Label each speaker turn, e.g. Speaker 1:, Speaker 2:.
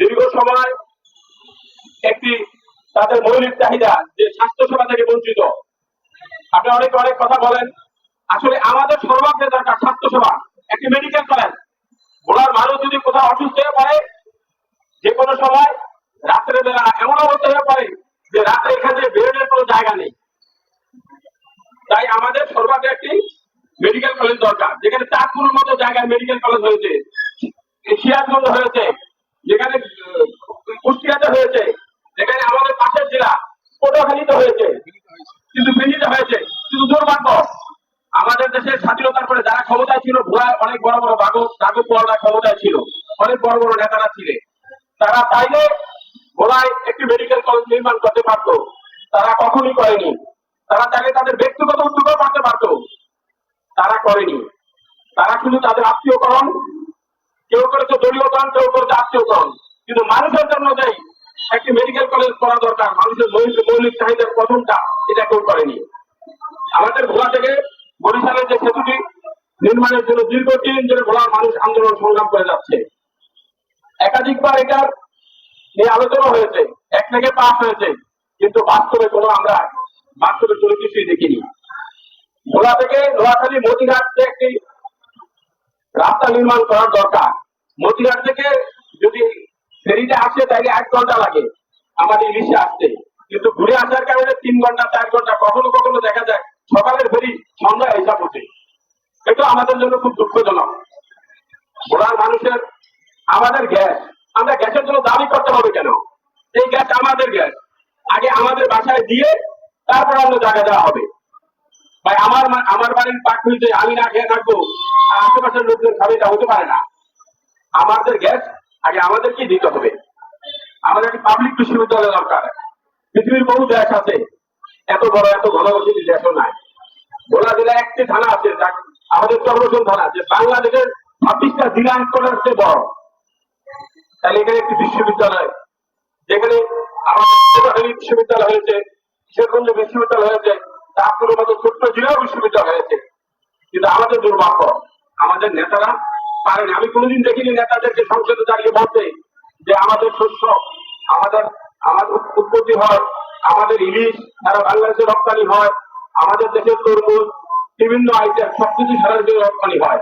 Speaker 1: দীর্ঘ সময় একটি তাদের মৌলিক চাহিদা যে স্বাস্থ্য সেবা থেকে বঞ্চিত। আপনি অনেক অনেক কথা বলেন, আসলে আমাদের সর্বাগ্রে দরকার স্বাস্থ্য সেবা, একটি মেডিকেল কলেজ ভোলার মানুষ যদি কোথাও অসুস্থ হয়ে পড়ে, যে কোনো সময় রাত্রে বেলা এমন অবস্থা হয়ে পড়ে যে রাত্রে এখান বেরোনোর কোনো জায়গা নেই। তাই আমাদের সর্বাগ্রে একটি মেডিকেল কলেজ দরকার, যেখানে চাঁদপুরের মতো জায়গায় মেডিকেল কলেজ হয়েছে সিরাজগঞ্জ হয়েছে হয়েছে। যেখানে আমাদের পাশের জেলা পটুয়াখালীতে হয়েছে। কিন্তু ফেনীতে হয়েছে। কিন্তু দুর্ভাগ্য আমাদের দেশের স্বাধীনতার পরে যারা ক্ষমতায় ছিল ভুয়ায় অনেক বড় বড় বাগব ডাকু পোয়ালরা ক্ষমতায় ছিল, অনেক বড় বড় নেতারা ছিলেন। তারা চাইলে ভোলায় একটি মেডিকেল কলেজ নির্মাণ করতে পারত। তারা কখনই করেনি। তারা চাইলে তাদের ব্যক্তিগত উদ্যোগও করতে পারত। তারা করেনি। তারা শুধু তাদের আত্মীয়করণ, কেউ করেছে দলীয়করণ, কেউ করেছে আত্মীয়করণ। কিন্তু মানুষের জন্য যেই একটি মেডিকেল কলেজ করা দরকার। মানুষের মৌলিক চাহিদার প্রথমটা এটা কেউ করেনি। আমাদের ভোলা থেকে বরিশালের যে সেতুটি নির্মাণের জন্য দীর্ঘদিন ধরে ভোলার মানুষ আন্দোলন সংগ্রাম করে যাচ্ছে। একাধিকবার এটার নিয়ে আলোচনা হয়েছে। এক থেকে পাস হয়েছে। কিন্তু বাস্তবে কোনো আমরা বাস্তবে কোনো কিছুই দেখিনি। ভোলা থেকে নোয়াখালী মতিঘাট যে একটি রাস্তা নির্মাণ করার দরকার। মতিঘাট থেকে যদি ফেরিতে আসে তাহলে এক ঘণ্টা লাগে। আমাদের ইলিশে আসতে। কিন্তু ঘুরে আসার কারণে তিন ঘণ্টা, চার ঘণ্টা, কখনো কখনো দেখা যায় সকালের ফেরি সন্ধ্যা এসা পড়ছে এটা আমাদের জন্য খুব দুঃখজনক। ভোলার মানুষের, আমাদের গ্যাস। আমরা গ্যাসের জন্য দাবি করতে হবে কেন? এই গ্যাস আমাদের গ্যাস। আগে আমাদের বাসায় দিয়ে তারপর অন্য জায়গা দেওয়া হবে। ভাই, আমার আমার বাড়ির পাখুলিতে আমি না খেয়ে থাকব আশেপাশের লোকজন খাবে হতে পারে না। আমাদের গ্যাস আগে আমাদেরকে দিতে হবে? আমাদের একটি পাবলিক বিশ্ববিদ্যালয় দরকার। পৃথিবীর বহু দেশ আছে, এত বড়, এত ঘনবসতি দেশও নাই। ভোলা জেলায় একটি থানা আছে, যা- আমাদের চন্দ্রসন থানা যে বাংলাদেশের ছাব্বিশটা জেলা অঞ্চলের চেয়ে বড়। তাহলে এখানে একটি বিশ্ববিদ্যালয়, যেখানে আমাদের বিশ্ববিদ্যালয় হয়েছে শেরগঞ্জ বিশ্ববিদ্যালয় হয়েছে চাঁদপুরের মতো ছোট্ট জেলাও বিশ্ববিদ্যালয় হয়েছে। কিন্তু আমাদের দুর্ভাগ্য, আমাদের নেতারা পারেনি আমি কোনোদিন দেখিনি নেতাদেরকে সংসদে দাঁড়িয়ে বলতে যে আমাদের শস্য, আমাদের আমাদের উৎপত্তি হয়, আমাদের ইলিশ সারা বাংলাদেশে রপ্তানি হয়, আমাদের দেশের তরমুজ, বিভিন্ন আইটেম সবকিছু সারা দেশে রপ্তানি হয়।